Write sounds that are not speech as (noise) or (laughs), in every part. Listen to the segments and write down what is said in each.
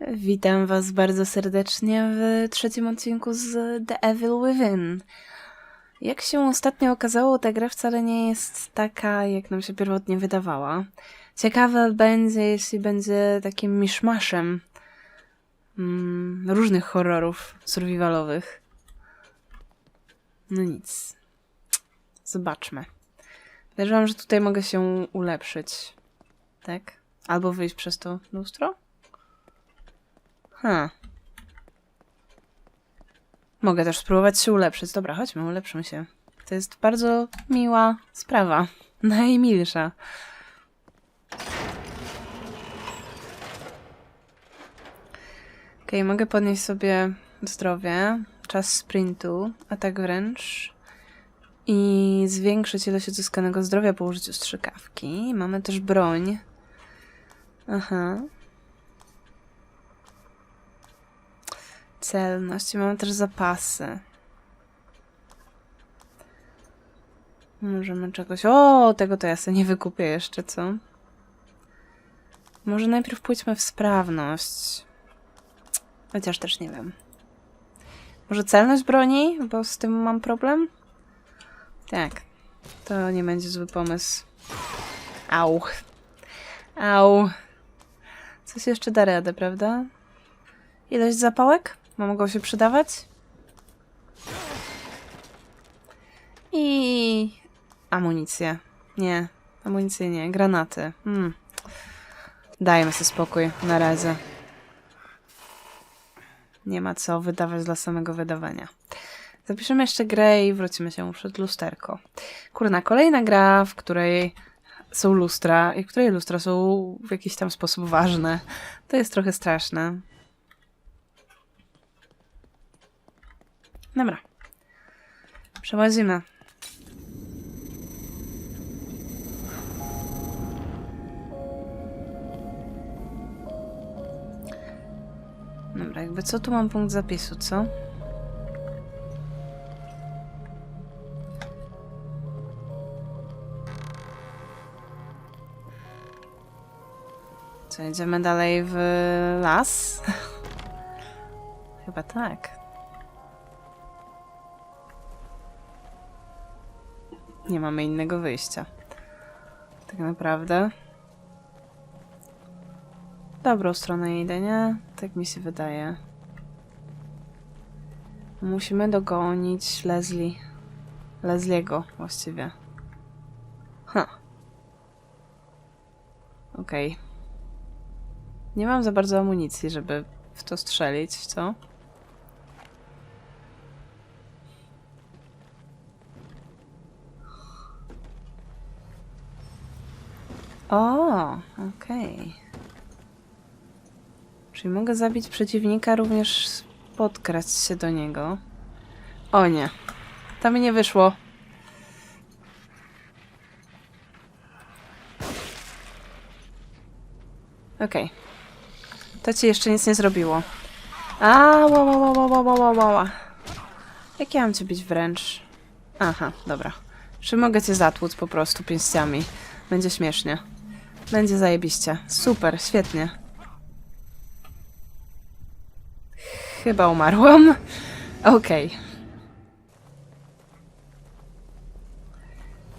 Witam Was bardzo serdecznie w trzecim odcinku z The Evil Within. Jak się ostatnio okazało, ta gra wcale nie jest taka, jak nam się pierwotnie wydawała. Ciekawe będzie, jeśli będzie takim miszmaszem mm, różnych horrorów survivalowych. No nic. Zobaczmy. Podejrzewam, że tutaj mogę się ulepszyć. Tak? Albo wyjść przez to lustro? Ha. Mogę też spróbować się ulepszyć. Dobra, chodźmy, ulepszymy się. To jest bardzo miła sprawa. (laughs) Najmilsza. Okej, mogę podnieść sobie zdrowie, czas sprintu, atak wręcz i zwiększyć ilość odzyskanego zdrowia po użyciu strzykawki. Mamy też broń. Aha. Celność. Mamy też zapasy. Możemy czegoś... O, tego to ja sobie nie wykupię jeszcze, co? Może najpierw pójdźmy w sprawność. Chociaż też nie wiem. Może celność broni? Bo z tym mam problem? Tak. To nie będzie zły pomysł. Au. Au. Coś jeszcze da radę, prawda? Ilość zapałek? Ma mogą się przydawać? I amunicję. Nie, amunicję nie, granaty. Hmm. Dajmy sobie spokój na razie. Nie ma co wydawać dla samego wydawania. Zapiszemy jeszcze grę i wrócimy się przed lusterko. Kurna, kolejna gra, w której są lustra i w której lustra są w jakiś tam sposób ważne. To jest trochę straszne. Dobra. Przechodzimy. Dobra, jakby co tu mam punkt zapisu, co? Co, idziemy dalej w las? (laughs) Chyba tak. Nie mamy innego wyjścia. Tak naprawdę. Dobrą stronę idę, nie? Tak mi się wydaje. Musimy dogonić Leslie. Leslie'ego właściwie. Ha. Okej. Nie mam za bardzo amunicji, żeby w to strzelić, co? O, okej. Okay. Czyli mogę zabić przeciwnika, również podkraść się do niego. O nie. To mi nie wyszło. Okej. Okay. To ci jeszcze nic nie zrobiło. A, ła, ła, ła, ła, ła. Jak ja mam cię bić wręcz? Aha, dobra. Czy mogę cię zatłuc po prostu pięściami? Będzie śmiesznie. Będzie zajebiście. Super, świetnie. Chyba umarłam. Okej.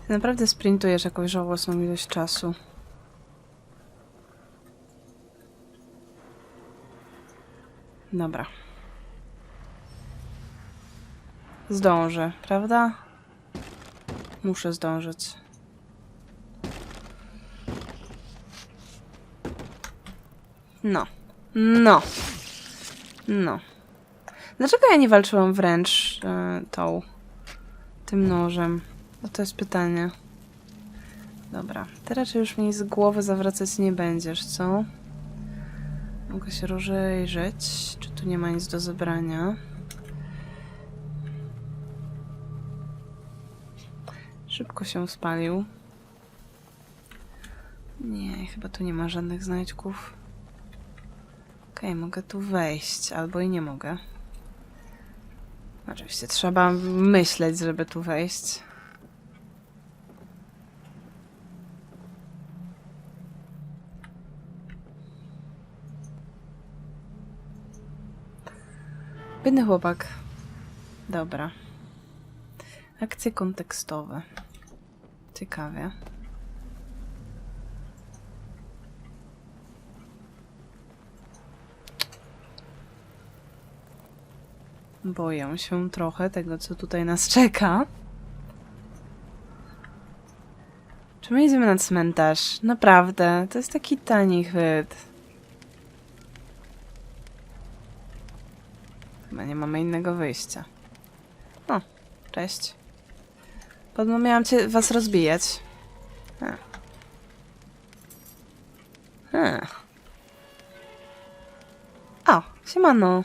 Ty Naprawdę sprintujesz jakąś żałosną ilość czasu. Dobra. Zdążę, prawda? Muszę zdążyć. No. No. No. Dlaczego ja nie walczyłam wręcz e, tą tym nożem? No to jest pytanie. Dobra. Teraz już mi z głowy zawracać nie będziesz, co? Mogę się rozejrzeć. Czy tu nie ma nic do zebrania? Szybko się spalił. Nie, chyba tu nie ma żadnych znajdźków. Mogę tu wejść, albo i nie mogę. Oczywiście trzeba myśleć, żeby tu wejść. Biedny chłopak. Dobra. Akcje kontekstowe. Ciekawie. Boję się trochę tego, co tutaj nas czeka. Czy my idziemy na cmentarz? Naprawdę, to jest taki tani chwyt. Chyba nie mamy innego wyjścia. O, cześć. Podobno miałam cię, was rozbijać. A. A. O, siemano.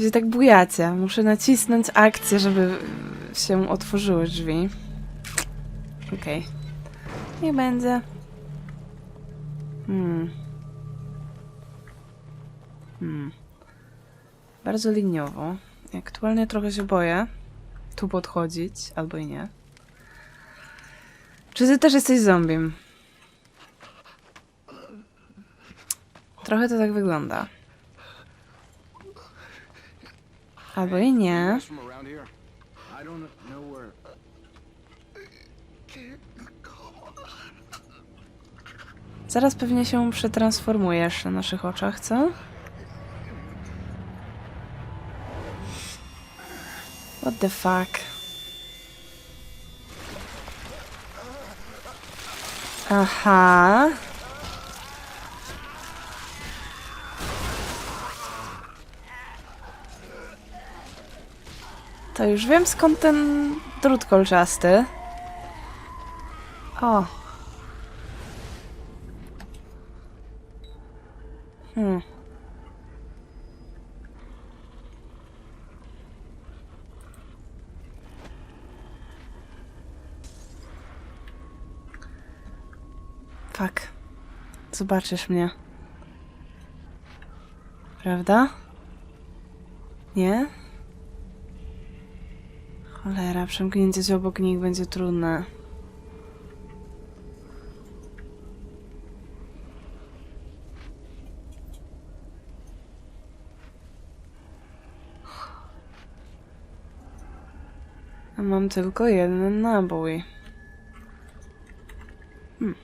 Gdzie tak bujacie? Muszę nacisnąć akcję, żeby się otworzyły drzwi. Okej. Nie będzie. Hmm. Hmm. Bardzo liniowo. Aktualnie trochę się boję tu podchodzić, albo i nie. Czy ty też jesteś zombiem? Trochę to tak wygląda. Albo i nie. Zaraz pewnie się przetransformujesz na naszych oczach, co? What the fuck? Aha. To już wiem skąd ten drut kolczasty. O. Hmm. Fuck. Zobaczysz mnie. Prawda? Nie? Przemknięcie się obok nich będzie trudne. A mam tylko jeden nabój. Hmm.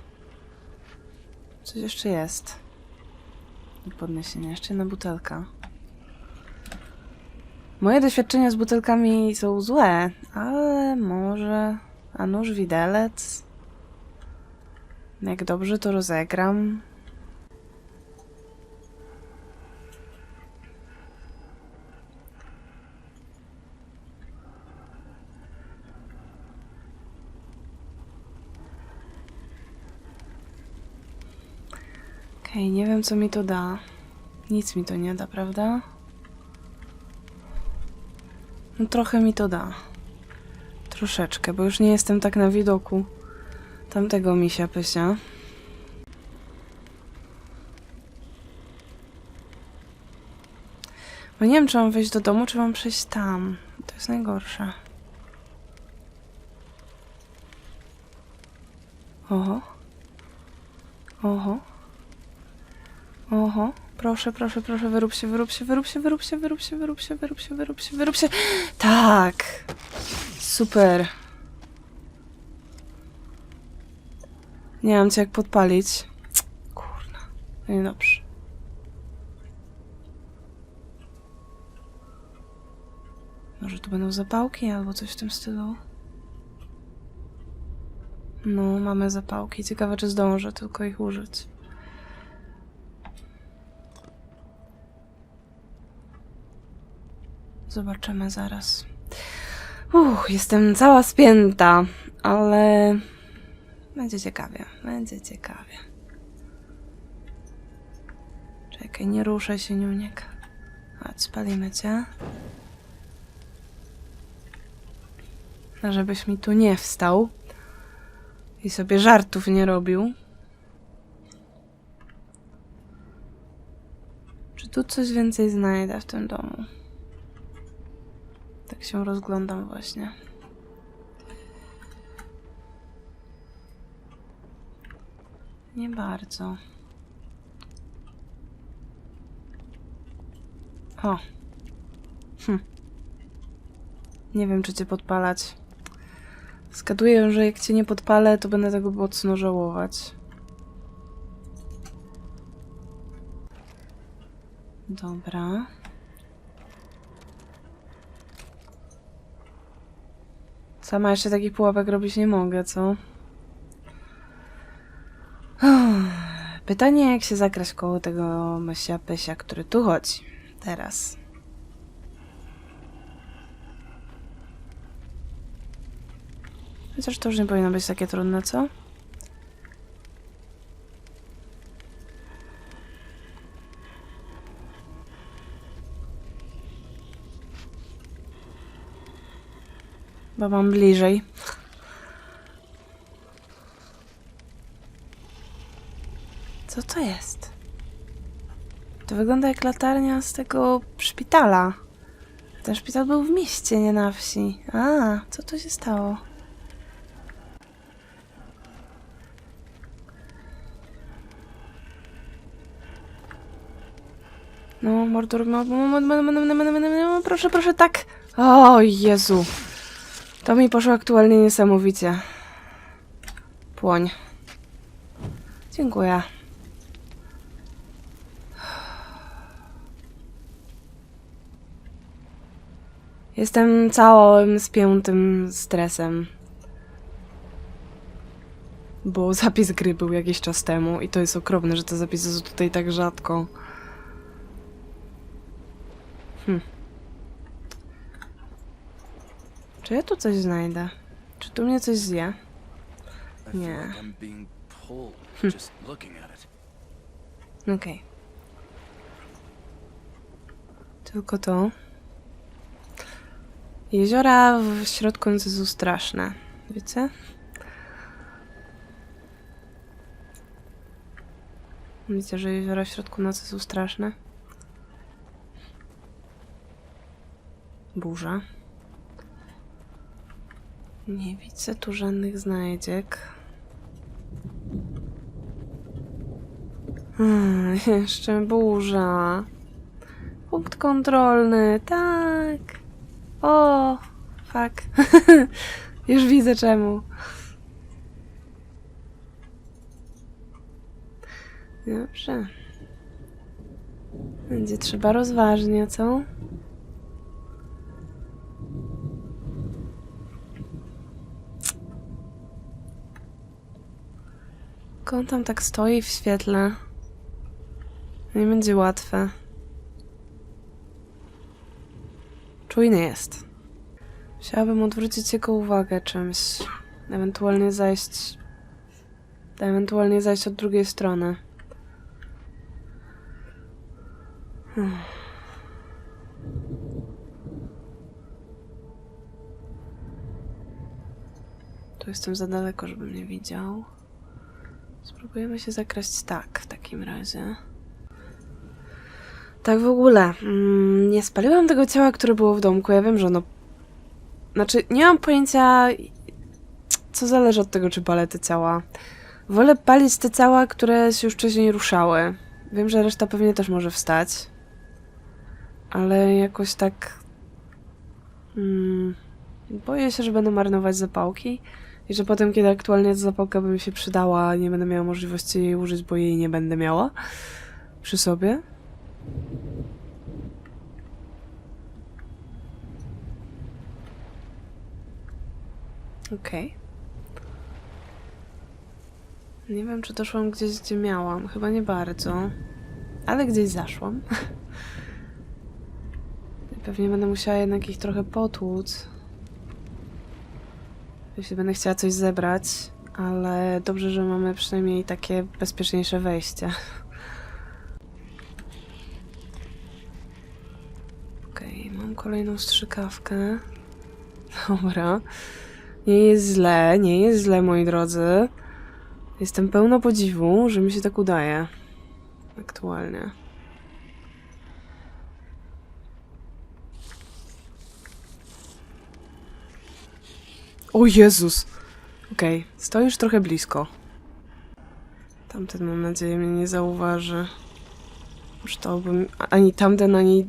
Coś jeszcze jest. Do podniesienia. Jeszcze jedna butelka. Moje doświadczenia z butelkami są złe, ale może... A nóż widelec? Jak dobrze to rozegram. Okej, nie wiem co mi to da. Nic mi to nie da, prawda? No trochę mi to da. Troszeczkę, bo już nie jestem tak na widoku tamtego misia pysia. Bo nie wiem, czy mam wejść do domu, czy mam przejść tam. To jest najgorsze. Oho. Oho. Oho. Proszę, proszę, proszę, wyrób się, wyrób się, wyrób się, wyrób się, wyrób się, wyrób się, wyrób się, wyrób się, wyrób się. Tak! Super. Nie mam cię jak podpalić. Kurna. No i dobrze. Może tu będą zapałki albo coś w tym stylu? No, mamy zapałki. Ciekawe, czy zdążę tylko ich użyć. Zobaczymy zaraz. Uch, jestem cała spięta, ale będzie ciekawie, będzie ciekawie. Czekaj, nie ruszaj się, Niuniek. Chodź, spalimy cię. No, Żebyś mi tu nie wstał i sobie żartów nie robił. Czy tu coś więcej znajdę w tym domu? Tak się rozglądam właśnie. Nie bardzo. O. Hm. Nie wiem, czy cię podpalać. Skaduję, że jak cię nie podpalę, to będę tego mocno żałować. Dobra. Sama jeszcze takich pułapek robić nie mogę, co? (sighs) Pytanie, jak się zakraść koło tego mysia pysia, który tu chodzi. Teraz. Chociaż to już nie powinno być takie trudne, co? bo mam bliżej. Co to jest? To wygląda jak latarnia z tego szpitala. Ten szpital był w mieście, nie na wsi. A, co tu się stało? No, mordur, proszę, proszę, tak. O, Jezu. To mi poszło aktualnie niesamowicie. Płoń. Dziękuję. Jestem całym spiętym stresem. Bo zapis gry był jakiś czas temu i to jest okropne, że te zapisy są tutaj tak rzadko. Hm. Czy ja tu coś znajdę? Czy tu mnie coś zje? At it. Okej. Tylko to. Jeziora w środku nocy są straszne. Wiecie? Wiecie, że jeziora w środku nocy są straszne? Burza. Nie widzę tu żadnych znajdziek. Hmm, (laughs) jeszcze burza. Punkt kontrolny, tak. O, fuck. (laughs) Już widzę czemu. Dobrze. Będzie trzeba rozważnie, co? Jak on tam tak stoi w świetle? Nie będzie łatwe. Czujny jest. Chciałabym odwrócić jego uwagę czymś. Ewentualnie zajść. Ewentualnie zajść od drugiej strony. Hmm. Tu jestem za daleko, żeby mnie widział. Spróbujemy się zakraść tak w takim razie. Tak w ogóle. Mm, nie spaliłam tego ciała, które było w domku. Ja wiem, że ono. Znaczy, nie mam pojęcia, co zależy od tego, czy palę te ciała. Wolę palić te ciała, które się już wcześniej ruszały. Wiem, że reszta pewnie też może wstać. Ale jakoś tak. Mm, boję się, że będę marnować zapałki. I że potem, kiedy aktualnie zapałka by mi się przydała, nie będę miała możliwości jej użyć, bo jej nie będę miała przy sobie. Okej. Nie wiem, czy doszłam gdzieś, gdzie miałam. Chyba nie bardzo. Ale gdzieś zaszłam. (laughs) Pewnie będę musiała jednak ich trochę potłuc. Jeśli będę chciała coś zebrać. Ale dobrze, że mamy przynajmniej takie bezpieczniejsze wejście. (laughs) Okej, mam kolejną strzykawkę. Dobra. Nie jest źle, nie jest źle, moi drodzy. Jestem pełna podziwu, że mi się tak udaje. Aktualnie. O Jezus! Okej, stoisz trochę blisko. Tamten mam nadzieję mnie nie zauważy. Już to bym... Ani tamten, ani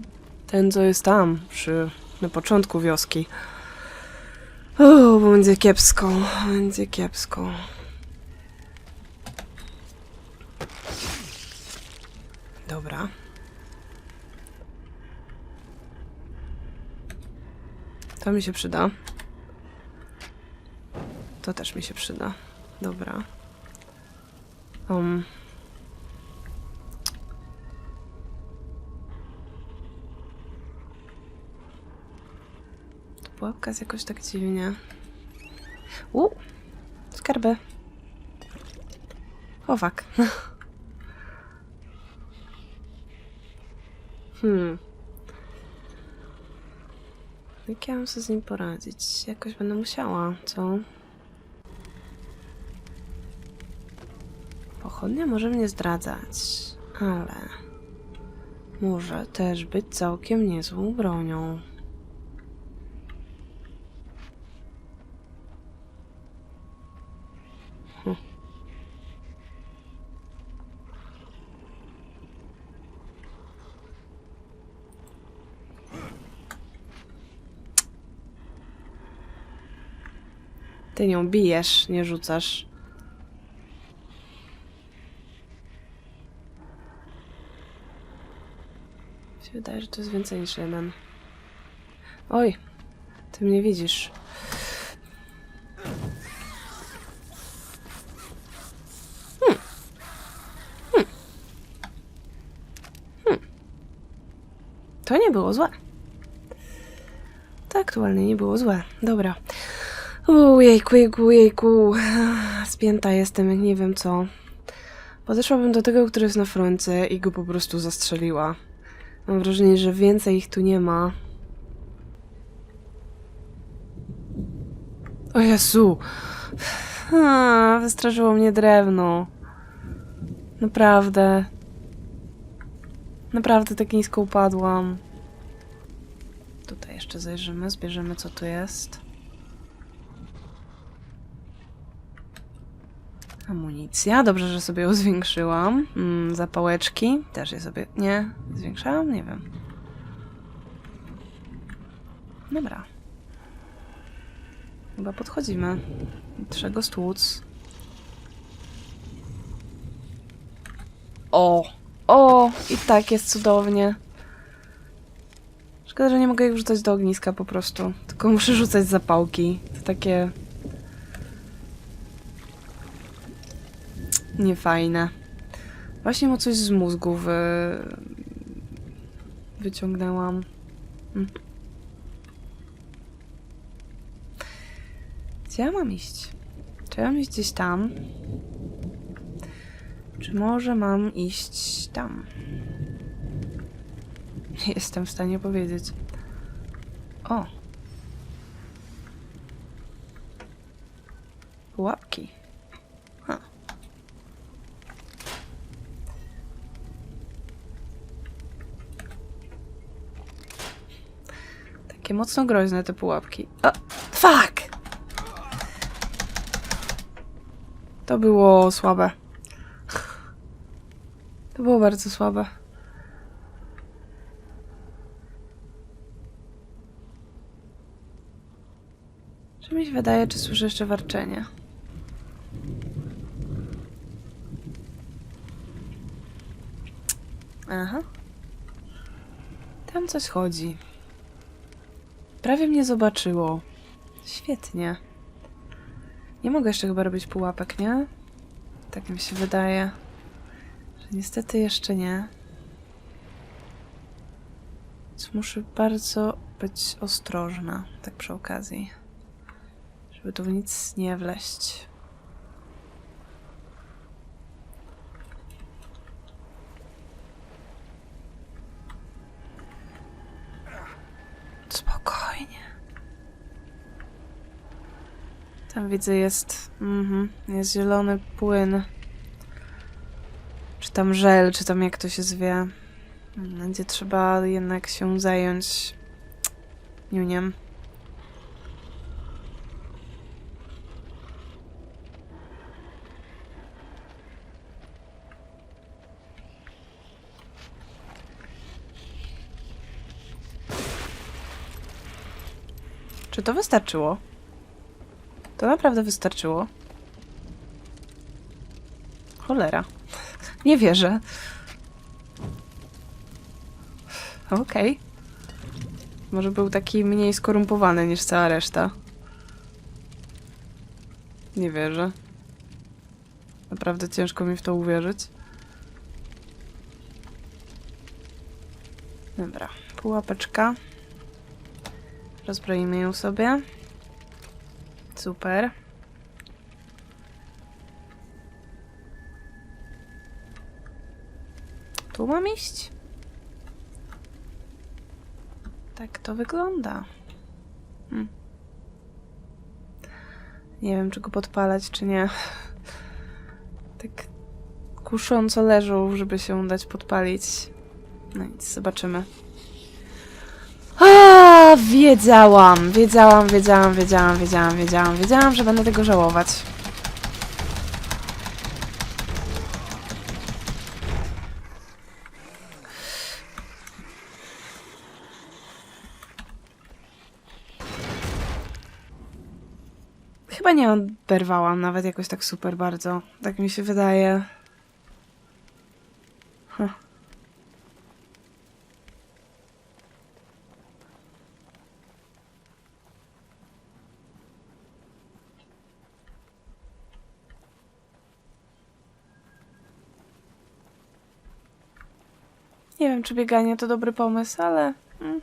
Ten, co jest tam, przy, na początku wioski. O, będzie kiepsko, będzie kiepsko. Dobra. To mi się przyda. To też mi się przyda. Dobra. Um. Pułapka jest jakoś tak dziwnie. U! Skarby. O, fuck. (laughs) Hmm. Jak ja mam sobie z nim poradzić? Jakoś będę musiała, co? Pochodnia może mnie zdradzać, ale może też być całkiem niezłą bronią. Ty nią bijesz, nie rzucasz. Się wydaje, że to jest więcej niż jeden. Oj, ty mnie widzisz. Hmm. Hmm. Hmm. To nie było złe. To aktualnie nie było złe. Dobra. Ujejku, jejku, jejku. (sighs) Spięta jestem, jak nie wiem co. Podeszłabym do tego, który jest na froncie i go po prostu zastrzeliła. Mam wrażenie, że więcej ich tu nie ma. O Jezu! A, wystraszyło mnie drewno. Naprawdę. Naprawdę tak nisko upadłam. Tutaj jeszcze zajrzymy, zbierzemy co tu jest. Amunicja, dobrze, że sobie ją zwiększyłam. Mm, zapałeczki, też je sobie... Nie, zwiększałam? Nie wiem. Dobra. Chyba podchodzimy. Trzeba stłuc. O! O! I tak jest cudownie. Szkoda, że nie mogę ich wrzucać do ogniska po prostu. Tylko muszę rzucać zapałki. To takie... Niefajne. Właśnie mu coś z mózgu wy... wyciągnęłam. Mm. Gdzie ja mam iść? Czy ja mam iść gdzieś tam? Czy może mam iść tam? Nie jestem w stanie powiedzieć. O! Pułapki. Ha. Takie mocno groźne te pułapki. O, fuck! To było słabe. To było bardzo słabe. Czy mi się wydaje, czy słyszę jeszcze warczenie? Aha. Tam coś chodzi. Prawie mnie zobaczyło. Świetnie. Nie mogę jeszcze chyba robić pułapek, nie? Tak mi się wydaje. Że niestety jeszcze nie. Więc muszę bardzo być ostrożna, tak przy okazji. Żeby tu w nic nie wleść. Tam widzę jest... Mhm, jest zielony płyn. Czy tam żel, czy tam jak to się zwie. No, Będzie trzeba jednak się zająć... Niuniem. Czy to wystarczyło? To naprawdę wystarczyło. Cholera. Nie wierzę. Okej. Może był taki mniej skorumpowany niż cała reszta. Nie wierzę. Naprawdę ciężko mi w to uwierzyć. Dobra, pułapeczka. Rozbroimy ją sobie. Super. Tu mam iść? Tak to wygląda. Hmm. Nie wiem, czy go podpalać, czy nie. (laughs) Tak kusząco leżą, żeby się dać podpalić. No nic, zobaczymy. Wiedziałam, wiedziałam, wiedziałam, wiedziałam, wiedziałam, wiedziałam, wiedziałam, że będę tego żałować. Chyba nie oberwałam nawet jakoś tak super bardzo. Tak mi się wydaje. Czy bieganie to dobry pomysł, ale. mm.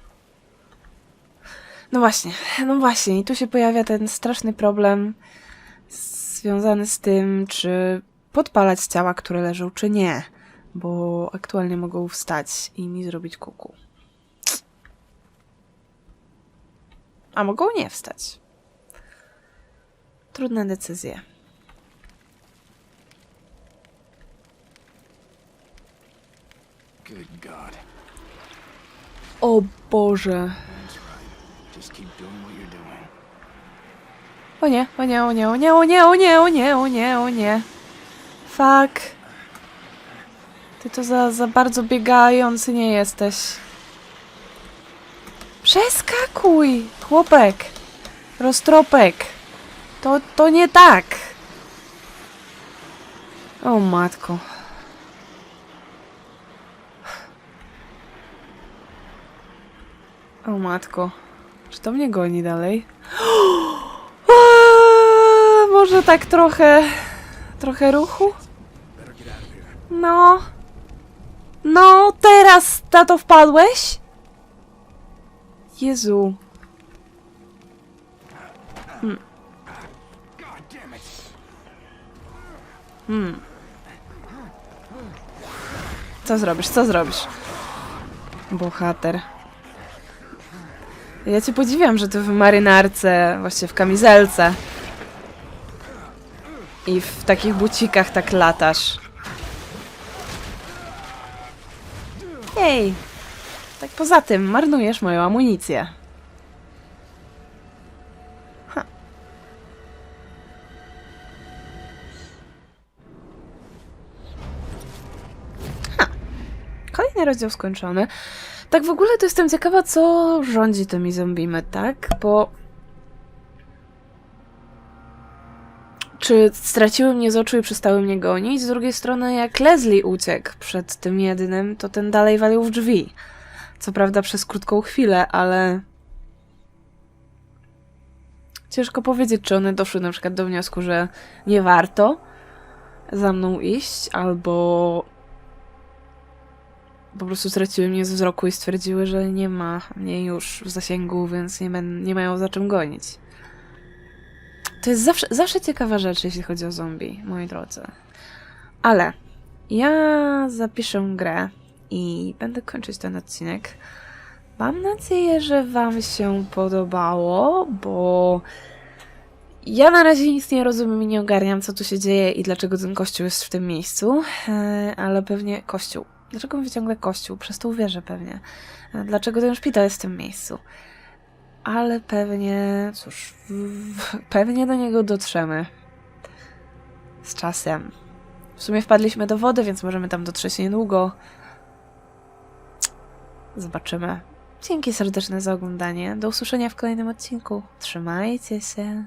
No właśnie, no właśnie, i tu się pojawia ten straszny problem związany z tym, czy podpalać ciała, które leżą, czy nie. Bo aktualnie mogą wstać i mi zrobić kuku. A mogą nie wstać. Trudne decyzje. You're doing. O nie, o nie, o nie, o nie, o nie, o nie, o nie, o nie, o nie. Fuck. Ty to za, za bardzo biegający nie jesteś. Przeskakuj, chłopek. Roztropek. To, to nie tak. O matko. O matko. Czy to mnie goni dalej? (gasps) Może tak trochę. Trochę ruchu? No. No, teraz na to wpadłeś? Jezu. Damn it. Co zrobisz? Co zrobisz? Bohater. Ja cię podziwiam, że ty w marynarce, właściwie w kamizelce i w takich bucikach tak latasz. Ej! Tak poza tym, marnujesz moją amunicję. Ha. Ha. Kolejny rozdział skończony. Tak w ogóle to jestem ciekawa, co rządzi tymi zombimy, tak? Bo... Czy straciły mnie z oczu i przestały mnie gonić? Z drugiej strony, jak Leslie uciekł przed tym jednym, to ten dalej walił w drzwi. Co prawda przez krótką chwilę, ale... Ciężko powiedzieć, czy one doszły na przykład do wniosku, że nie warto za mną iść, albo po prostu straciły mnie z wzroku i stwierdziły, że nie ma mnie już w zasięgu, więc nie, nie mają za czym gonić. To jest zawsze, zawsze ciekawa rzecz, jeśli chodzi o zombie, moi drodzy. Ale ja zapiszę grę i będę kończyć ten odcinek. Mam nadzieję, że Wam się podobało, bo ja na razie nic nie rozumiem i nie ogarniam, co tu się dzieje i dlaczego ten kościół jest w tym miejscu, e, ale pewnie kościół. Dlaczego mówię ciągle kościół? Przez to uwierzę pewnie. E, Dlaczego ten szpital jest w tym miejscu? Ale pewnie, cóż, pewnie do niego dotrzemy. Z czasem. W sumie wpadliśmy do wody, więc możemy tam dotrzeć niedługo. Zobaczymy. Dzięki serdeczne za oglądanie. Do usłyszenia w kolejnym odcinku. Trzymajcie się.